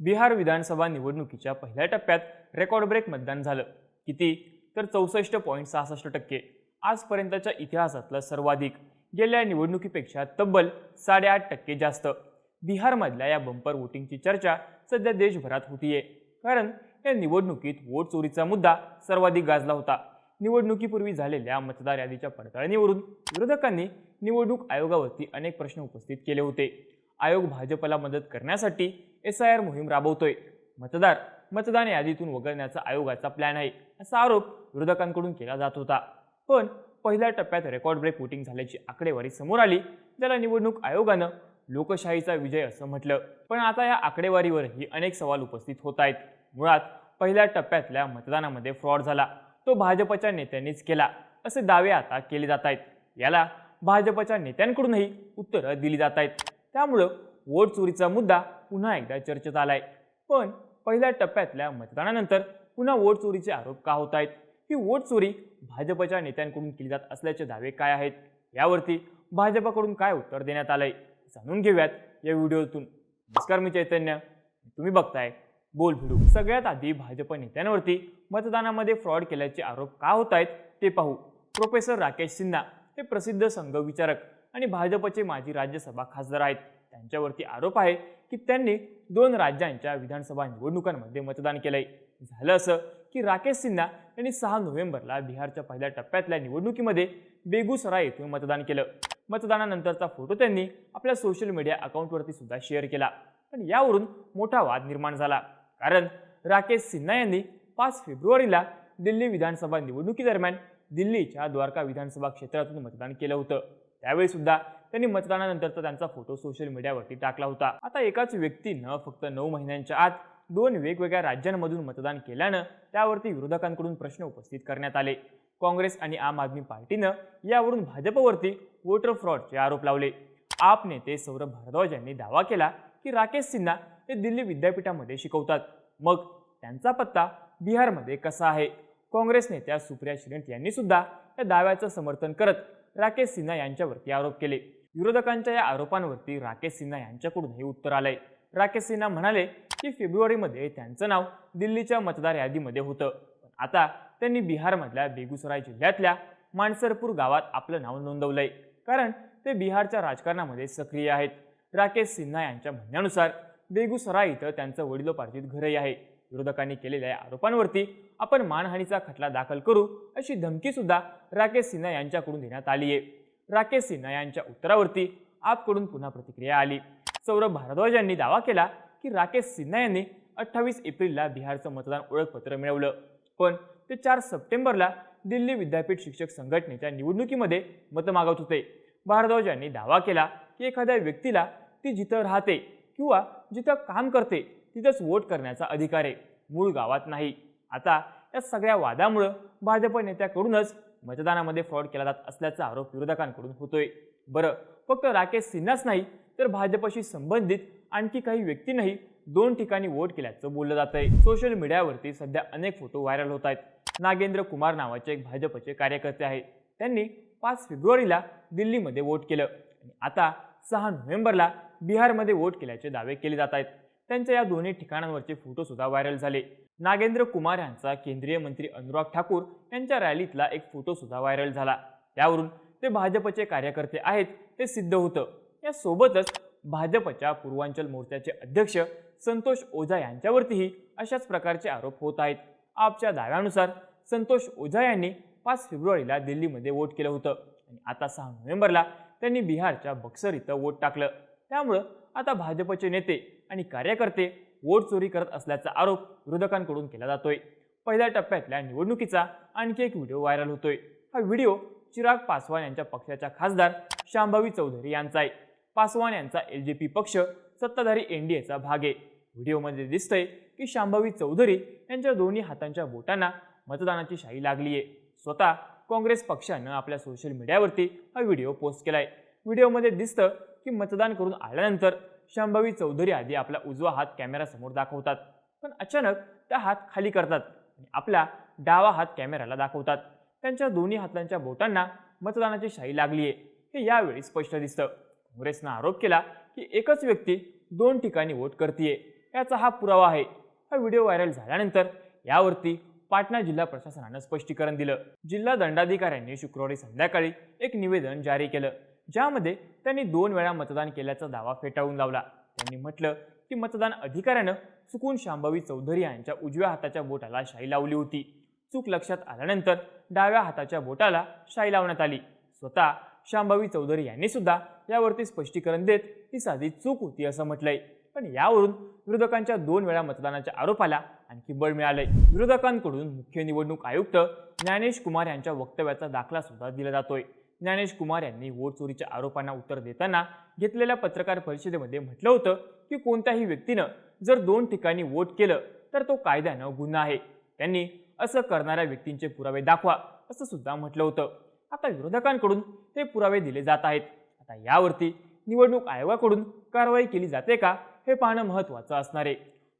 बिहार विधानसभा निवडणुकीच्या पहिल्या टप्प्यात रेकॉर्ड ब्रेक मतदान झालं. किती? तर चौसष्ट पॉईंट सहासष्ट टक्के. आजपर्यंतच्या इतिहासातलं सर्वाधिक. गेल्या निवडणुकीपेक्षा तब्बल साडेआठ टक्के जास्त. बिहारमधल्या या बंपर वोटिंगची चर्चा सध्या देशभरात होतीये. कारण या निवडणुकीत वोट चोरीचा मुद्दा सर्वाधिक गाजला होता. निवडणुकीपूर्वी झालेल्या मतदार यादीच्या पडताळणीवरून विरोधकांनी निवडणूक आयोगावरती अनेक प्रश्न उपस्थित केले होते. आयोग भाजपला मदत करण्यासाठी एस आय आर मोहीम राबवतोय. मतदार मतदान यादीतून वगळण्याचा आयोगाचा प्लॅन आहे असा आरोप विरोधकांकडून केला जात होता. पण पहिल्या टप्प्यात रेकॉर्ड ब्रेक वोटिंग झाल्याची आकडेवारी समोर आली. ज्याला निवडणूक आयोगानं लोकशाहीचा विजय असं म्हटलं. पण आता या आकडेवारीवरही अनेक सवाल उपस्थित होत आहेत. मुळात पहिल्या टप्प्यातल्या मतदानामध्ये फ्रॉड झाला. तो भाजपच्या नेत्यांनीच केला. असे दावे आता केले जात आहेत. याला भाजपच्या नेत्यांकडूनही उत्तरं दिली जात आहेत. त्यामुळं वोट चोरीचा मुद्दा पुन्हा एकदा चर्चेत आलाय. पण पहिल्या टप्प्यातल्या मतदानानंतर पुन्हा वोट चोरीचे आरोप का होत आहेत ही वोट चोरी भाजपच्या नेत्यांकडून केली जात असल्याचे दावे काय आहेत? यावरती भाजपकडून काय उत्तर देण्यात आलंय? जाणून घेऊयात या व्हिडिओतून. नमस्कार मी चैतन्य. तुम्ही बघताय बोल भिडू. सगळ्यात आधी भाजप नेत्यांवरती मतदानामध्ये फ्रॉड केल्याचे आरोप का होत आहेत ते पाहू. प्रोफेसर राकेश सिन्हा हे प्रसिद्ध संघविचारक आणि भाजपचे माजी राज्यसभा खासदार आहेत. त्यांच्यावरती आरोप आहे की त्यांनी दोन राज्यांच्या विधानसभा निवडणुकांमध्ये मतदान केलंय. झालं असं की राकेश सिन्हा यांनी सहा नोव्हेंबरला बिहारच्या पहिल्या टप्प्यातल्या निवडणुकीमध्ये बेगुसराय येथून मतदान केलं. मतदानानंतरचा फोटो त्यांनी आपल्या सोशल मीडिया अकाउंटवरती सुद्धा शेअर केला. पण यावरून मोठा वाद निर्माण झाला. कारण राकेश सिन्हा यांनी पाच फेब्रुवारीला दिल्ली विधानसभा निवडणुकीदरम्यान दिल्लीच्या द्वारका विधानसभा क्षेत्रातून मतदान केलं होतं. त्यावेळी सुद्धा त्यांनी मतदानानंतरचा त्यांचा फोटो सोशल मीडियावरती टाकला होता. आता एकाच व्यक्तीनं फक्त नऊ महिन्यांच्या आत दोन वेगवेगळ्या राज्यांमधून मतदान केल्यानं त्यावरती विरोधकांकडून प्रश्न उपस्थित करण्यात आले. काँग्रेस आणि आम आदमी पार्टीनं यावरून भाजपवरती वोटर फ्रॉडचे आरोप लावले. आप नेते सौरभ भारद्वाज यांनी दावा केला की राकेश सिन्हा हे दिल्ली विद्यापीठामध्ये शिकवतात. मग त्यांचा पत्ता बिहारमध्ये कसा आहे? काँग्रेस नेत्या सुप्रिया श्रींत यांनी सुद्धा या दाव्याचं समर्थन करत राकेश सिन्हा यांच्यावरती आरोप केले. विरोधकांच्या या आरोपांवरती राकेश सिन्हा यांच्याकडून हे उत्तर आलंय. राकेश सिन्हा म्हणाले की फेब्रुवारीमध्ये त्यांचं नाव दिल्लीच्या मतदार यादीमध्ये होतं. पण आता त्यांनी बिहारमधल्या बेगुसराय जिल्ह्यातल्या मानसरपूर गावात आपलं नाव नोंदवलंय. कारण ते बिहारच्या राजकारणामध्ये सक्रिय आहेत. राकेश सिन्हा यांच्या म्हणण्यानुसार बेगुसराय इथं त्यांचं वडिलोपार्जित घरही आहे. विरोधकांनी केलेल्या या आरोपांवरती आपण मानहानीचा खटला दाखल करू अशी धमकीसुद्धा राकेश सिन्हा यांच्याकडून देण्यात आली आहे. राकेश सिन्हा यांच्या उत्तरावरती आपकडून पुन्हा प्रतिक्रिया आली. सौरभ भारद्वाज यांनी दावा केला की राकेश सिन्हा यांनी अठ्ठावीस एप्रिलला बिहारचं मतदान ओळखपत्र मिळवलं. पण ते चार सप्टेंबरला दिल्ली विद्यापीठ शिक्षक संघटनेच्या निवडणुकीमध्ये मतं मागवत होते. भारद्वाज यांनी दावा केला की एखाद्या व्यक्तीला ती जिथं राहते किंवा जिथं काम करते तिथंच वोट करण्याचा अधिकार आहे. मूळ गावात नाही. आता या सगळ्या वादामुळं भाजप नेत्याकडूनच मतदानामध्ये फ्रॉड केला जात असल्याचा आरोप विरोधकांकडून होतोय. बरं फक्त राकेश सिन्हाच नाही तर भाजपशी संबंधित आणखी काही व्यक्तींनाही दोन ठिकाणी वोट केल्याचं बोललं जात आहे सोशल मीडियावरती सध्या अनेक फोटो व्हायरल होत आहेत. नागेंद्र कुमार नावाचे एक भाजपचे कार्यकर्ते आहेत. त्यांनी पाच फेब्रुवारीला दिल्लीमध्ये वोट केलं. आणि आता सहा नोव्हेंबरला बिहारमध्ये वोट केल्याचे दावे केले जात आहेत. त्यांच्या या दोन्ही ठिकाणांवरचे फोटोसुद्धा व्हायरल झाले. नागेंद्र कुमार यांचा केंद्रीय मंत्री अनुराग ठाकूर यांच्या रॅलीतला एक फोटोसुद्धा व्हायरल झाला. त्यावरून ते भाजपचे कार्यकर्ते आहेत हे सिद्ध होतं. यासोबतच भाजपच्या पूर्वांचल मोर्चाचे अध्यक्ष संतोष ओझा यांच्यावरतीही अशाच प्रकारचे आरोप होत आहेत. आपच्या दाव्यानुसार संतोष ओझा यांनी पाच फेब्रुवारीला दिल्लीमध्ये वोट केलं होतं आणि आता सहा नोव्हेंबरला त्यांनी बिहारच्या बक्सर इथं वोट टाकलं. त्यामुळं आता भाजपचे नेते आणि कार्यकर्ते वोट चोरी करत असल्याचा आरोप विरोधकांकडून केला जातोय. पहिल्या टप्प्यातल्या निवडणुकीचा आणखी एक व्हिडिओ व्हायरल होतोय. हा व्हिडिओ चिराग पासवान यांच्या पक्षाच्या खासदार शांभवी चौधरी यांचा आहे. पासवान यांचा एल जे पी पक्ष सत्ताधारी एन डी एचा भाग आहे. व्हिडिओमध्ये दिसतंय की शांभवी चौधरी यांच्या दोन्ही हातांच्या बोटांना मतदानाची शाही लागली आहे. स्वतः काँग्रेस पक्षानं आपल्या सोशल मीडियावरती हा व्हिडिओ पोस्ट केलाय. व्हिडिओमध्ये दिसतं की मतदान करून आल्यानंतर शांभवी चौधरी आधी आपला उजवा हात कॅमेरासमोर दाखवतात. पण अचानक त्या हात खाली करतात आणि आपला डावा हात कॅमेऱ्याला दाखवतात. त्यांच्या दोन्ही हातांच्या बोटांना मतदानाची शाही लागली आहे हे यावेळी स्पष्ट दिसतं. काँग्रेसनं आरोप केला की एकच व्यक्ती दोन ठिकाणी वोट करतीये. याचा हा पुरावा आहे. हा व्हिडिओ व्हायरल झाल्यानंतर यावरती पाटणा जिल्हा प्रशासनानं स्पष्टीकरण दिलं. जिल्हा दंडाधिकाऱ्यांनी शुक्रवारी संध्याकाळी एक निवेदन जारी केलं. ज्यामध्ये त्यांनी दोन वेळा मतदान केल्याचा दावा फेटाळून लावला. त्यांनी म्हटलं की मतदान अधिकाऱ्यानं चुकून शांभवी चौधरी यांच्या उजव्या हाताच्या बोटाला शाई लावली होती. चूक लक्षात आल्यानंतर डाव्या हाताच्या बोटाला शाई लावण्यात आली. स्वतः शांभवी चौधरी यांनी सुद्धा यावरती स्पष्टीकरण देत ही साधी चूक होती असं म्हटलंय. पण यावरून विरोधकांच्या दोन वेळा मतदानाच्या आरोपाला आणखी बळ मिळालंय. विरोधकांकडून मुख्य निवडणूक आयुक्त ज्ञानेश कुमार यांच्या वक्तव्याचा दाखला सुद्धा दिला जातोय. ज्ञानेश कुमार यांनी वोट चोरीच्या आरोपांना उत्तर देताना घेतलेल्या पत्रकार परिषदेमध्ये म्हटलं होतं की कोणत्याही व्यक्तीनं जर दोन ठिकाणी वोट केलं तर तो कायद्यानं गुन्हा आहे. त्यांनी असं करणाऱ्या व्यक्तींचे पुरावे दाखवा असं सुद्धा म्हटलं होतं. आता विरोधकांकडून हे पुरावे दिले जात आहेत. आता यावरती निवडणूक आयोगाकडून कारवाई केली जाते का हे पाहणं महत्त्वाचं असणार आहे.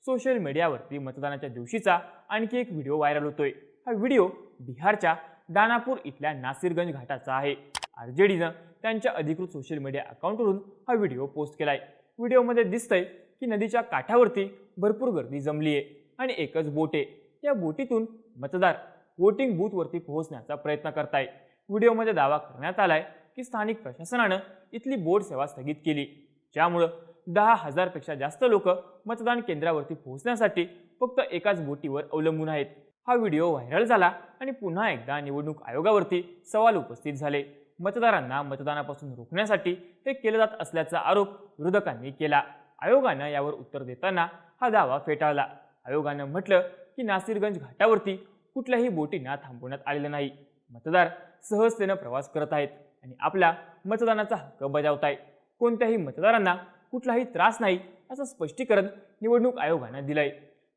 सोशल मीडियावरती मतदानाच्या दिवशीचा आणखी एक व्हिडिओ व्हायरल होतोय. हा व्हिडिओ बिहारच्या दानापूर इथल्या नासिरगंज घाटाचा आहे. आर जे डीनं त्यांच्या अधिकृत सोशल मीडिया अकाउंटवरून हा व्हिडिओ पोस्ट केलाय. व्हिडिओमध्ये दिसतंय की नदीच्या काठावरती भरपूर गर्दी जमली आहे आणि एकच बोट आहे. त्या बोटीतून मतदार वोटिंग बूथवरती पोहोचण्याचा प्रयत्न करताय. व्हिडिओमध्ये दावा करण्यात आलाय की स्थानिक प्रशासनानं इथली बोट सेवा स्थगित केली. ज्यामुळं दहा हजारपेक्षा जास्त लोक मतदान केंद्रावरती पोहोचण्यासाठी फक्त एकाच बोटीवर अवलंबून आहेत. हा व्हिडिओ व्हायरल झाला आणि पुन्हा एकदा निवडणूक आयोगावरती सवाल उपस्थित झाले. मतदारांना मतदानापासून रोखण्यासाठी हे केलं जात असल्याचा आरोप विरोधकांनी केला. आयोगानं यावर उत्तर देताना हा दावा फेटाळला. आयोगानं म्हटलं की नासिरगंज घाटावरती कुठल्याही बोटींना थांबवण्यात आलेलं नाही. मतदार सहजतेनं प्रवास करत आहेत आणि आपला मतदानाचा हक्क बजावत आहेत कोणत्याही मतदारांना कुठलाही त्रास नाही असं स्पष्टीकरण निवडणूक आयोगानं दिलंय.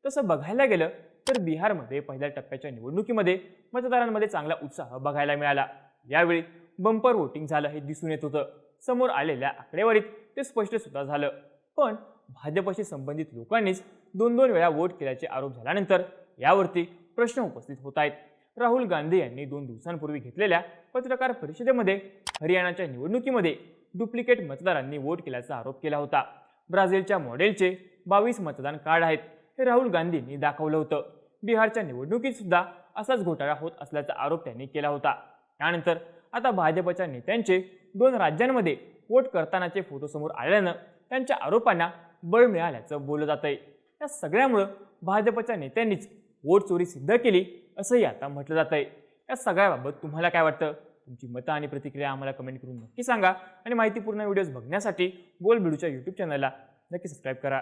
तसं बघायला गेलं तर बिहारमध्ये पहिल्या टप्प्याच्या निवडणुकीमध्ये मतदारांमध्ये चांगला उत्साह बघायला मिळाला. यावेळी बंपर वोटिंग झालं हे दिसून येत होतं. समोर आलेल्या आकडेवारीत ते स्पष्ट सुद्धा झालं. पण भाजपशी संबंधित लोकांनीच दोन दोन वेळा वोट केल्याचे आरोप झाल्यानंतर यावरती प्रश्न उपस्थित होत आहेत. राहुल गांधी यांनी दोन दिवसांपूर्वी घेतलेल्या पत्रकार परिषदेमध्ये हरियाणाच्या निवडणुकीमध्ये डुप्लिकेट मतदारांनी वोट केल्याचा आरोप केला होता. ब्राझीलच्या मॉडेलचे बावीस मतदान कार्ड आहेत. हे राहुल गांधींनी दाखवलं होतं. बिहारच्या निवडणुकीत सुद्धा असाच घोटाळा होत असल्याचा आरोप त्यांनी केला होता. त्यानंतर आता भाजपच्या नेत्यांचे दोन राज्यांमध्ये वोट करतानाचे फोटो समोर आल्यानं त्यांच्या आरोपांना बळ मिळाल्याचं बोललं जात आहे या सगळ्यामुळं भाजपच्या नेत्यांनीच वोट चोरी सिद्ध केली असंही आता म्हटलं जात आहे या सगळ्याबाबत तुम्हाला काय वाटतं? तुमची मतं आणि प्रतिक्रिया आम्हाला कमेंट करून नक्की सांगा. आणि माहितीपूर्ण व्हिडिओज बघण्यासाठी गोल बिडूच्या यूट्यूब चॅनलला नक्की सबस्क्राईब करा.